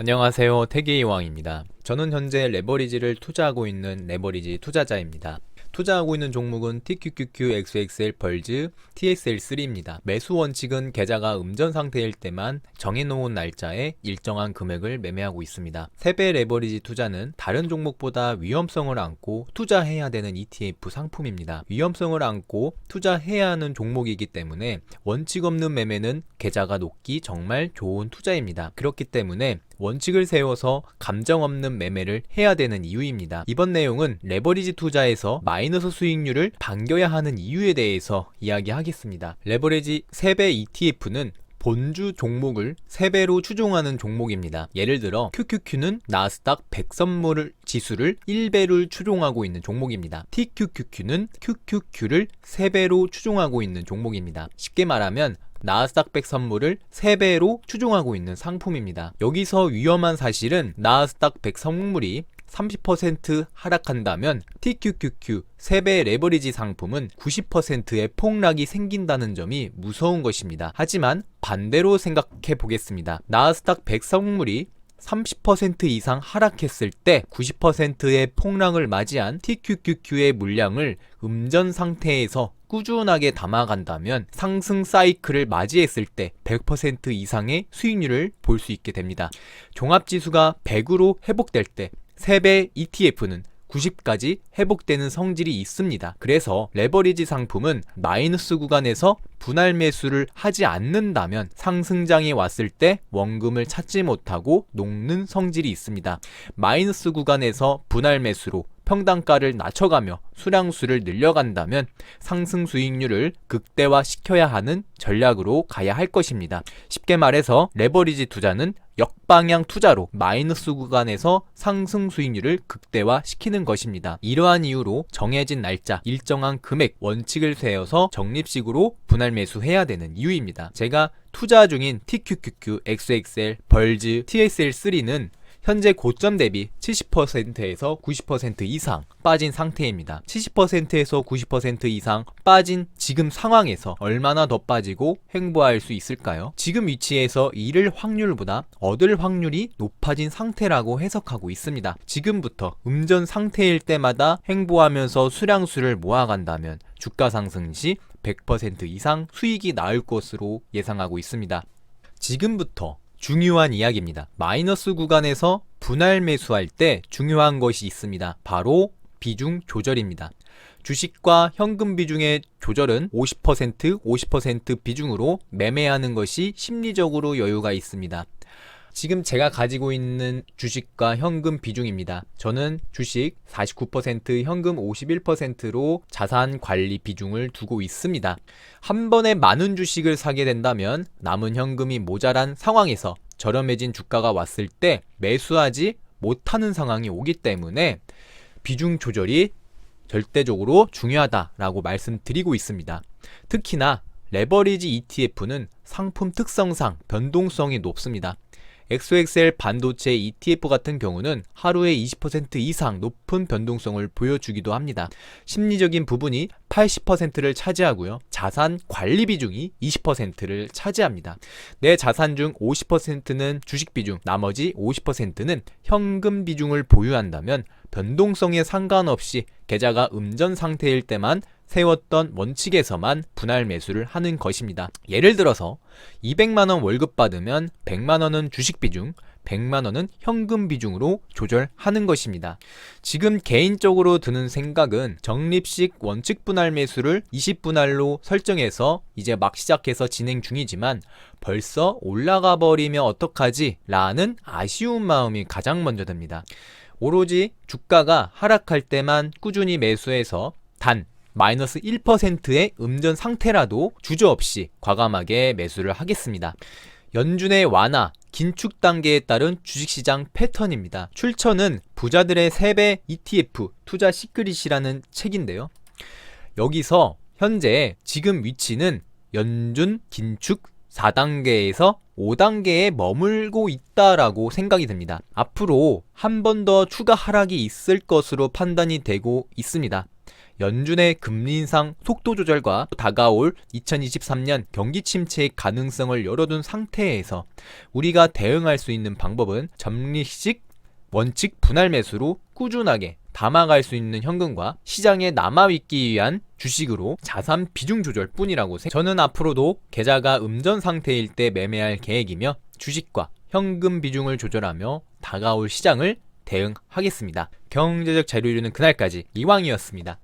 안녕하세요. 태계이왕입니다. 저는 현재 레버리지를 투자하고 있는 레버리지 투자자입니다. 투자하고 있는 종목은 TQQQ, XXL, 벌즈, TSL3입니다. 매수 원칙은 계좌가 음전 상태일 때만 정해놓은 날짜에 일정한 금액을 매매하고 있습니다. 세배 레버리지 투자는 다른 종목보다 위험성을 안고 투자해야 되는 ETF 상품입니다. 위험성을 안고 투자해야 하는 종목이기 때문에 원칙 없는 매매는 계좌가 높기 정말 좋은 투자입니다. 그렇기 때문에 원칙을 세워서 감정 없는 매매를 해야 되는 이유입니다. 이번 내용은 레버리지 투자에서 마이너스 수익률을 반겨야 하는 이유에 대해서 이야기하겠습니다. 레버리지 3배 ETF는 본주 종목을 3배로 추종하는 종목입니다. 예를 들어 QQQ는 나스닥 100 선물 지수를 1배를 추종하고 있는 종목입니다. TQQQ는 QQQ를 3배로 추종하고 있는 종목입니다. 쉽게 말하면 나스닥 100 선물을 3배로 추종하고 있는 상품입니다. 여기서 위험한 사실은 나스닥 100 선물이 30% 하락한다면 TQQQ 3배 레버리지 상품은 90%의 폭락이 생긴다는 점이 무서운 것입니다. 하지만 반대로 생각해 보겠습니다. 나스닥 100 선물이 30% 이상 하락했을 때 90%의 폭락을 맞이한 TQQQ의 물량을 음전 상태에서 꾸준하게 담아간다면 상승 사이클을 맞이했을 때 100% 이상의 수익률을 볼 수 있게 됩니다. 종합지수가 100으로 회복될 때 3배 ETF는 90까지 회복되는 성질이 있습니다. 그래서 레버리지 상품은 마이너스 구간에서 분할 매수를 하지 않는다면 상승장이 왔을 때 원금을 찾지 못하고 녹는 성질이 있습니다. 마이너스 구간에서 분할 매수로 평단가를 낮춰가며 수량수를 늘려간다면 상승 수익률을 극대화 시켜야 하는 전략으로 가야 할 것입니다. 쉽게 말해서 레버리지 투자는 역방향 투자로 마이너스 구간에서 상승 수익률을 극대화 시키는 것입니다. 이러한 이유로 정해진 날짜, 일정한 금액, 원칙을 세워서 적립식으로 분할 매수해야 되는 이유입니다. 제가 투자 중인 TQQQ, XXL, 벌즈, TSL3는 현재 고점 대비 70%에서 90% 이상 빠진 상태입니다. 70%에서 90% 이상 빠진 지금 상황에서 얼마나 더 빠지고 횡보할 수 있을까요? 지금 위치에서 잃을 확률보다 얻을 확률이 높아진 상태라고 해석하고 있습니다. 지금부터 음전 상태일 때마다 횡보하면서 수량수를 모아간다면 주가 상승 시 100% 이상 수익이 나올 것으로 예상하고 있습니다. 지금부터 중요한 이야기입니다. 마이너스 구간에서 분할 매수할 때 중요한 것이 있습니다. 바로 비중 조절입니다. 주식과 현금 비중의 조절은 50%, 50% 비중으로 매매하는 것이 심리적으로 여유가 있습니다. 지금 제가 가지고 있는 주식과 현금 비중입니다. 저는 주식 49%, 현금 51%로 자산 관리 비중을 두고 있습니다. 한 번에 많은 주식을 사게 된다면 남은 현금이 모자란 상황에서 저렴해진 주가가 왔을 때 매수하지 못하는 상황이 오기 때문에 비중 조절이 절대적으로 중요하다라고 말씀드리고 있습니다. 특히나 레버리지 ETF는 상품 특성상 변동성이 높습니다. XXL 반도체 ETF 같은 경우는 하루에 20% 이상 높은 변동성을 보여주기도 합니다. 심리적인 부분이 80%를 차지하고요. 자산 관리 비중이 20%를 차지합니다. 내 자산 중 50%는 주식 비중, 나머지 50%는 현금 비중을 보유한다면 변동성에 상관없이 계좌가 음전 상태일 때만 세웠던 원칙에서만 분할 매수를 하는 것입니다. 예를 들어서 200만원 월급 받으면 100만원은 주식 비중, 100만원은 현금 비중으로 조절하는 것입니다. 지금 개인적으로 드는 생각은 적립식 원칙 분할 매수를 20분할로 설정해서 이제 막 시작해서 진행 중이지만 벌써 올라가 버리면 어떡하지? 라는 아쉬운 마음이 가장 먼저 듭니다. 오로지 주가가 하락할 때만 꾸준히 매수해서 단 마이너스 1%의 음전 상태라도 주저없이 과감하게 매수를 하겠습니다. 연준의 완화, 긴축 단계에 따른 주식시장 패턴입니다. 출처는 부자들의 3배 ETF 투자 시크릿이라는 책인데요. 여기서 현재 지금 위치는 연준 긴축 4단계에서 5단계에 머물고 있다라고 생각이 듭니다. 앞으로 한 번 더 추가 하락이 있을 것으로 판단이 되고 있습니다. 연준의 금리 인상 속도 조절과 다가올 2023년 경기 침체의 가능성을 열어둔 상태에서 우리가 대응할 수 있는 방법은 점리식 원칙 분할 매수로 꾸준하게 담아갈 수 있는 현금과 시장에 남아있기 위한 주식으로 자산 비중 조절 뿐이라고 생각 저는 앞으로도 계좌가 음전 상태일 때 매매할 계획이며 주식과 현금 비중을 조절하며 다가올 시장을 대응하겠습니다. 경제적 이루는 그날까지 이왕이었습니다.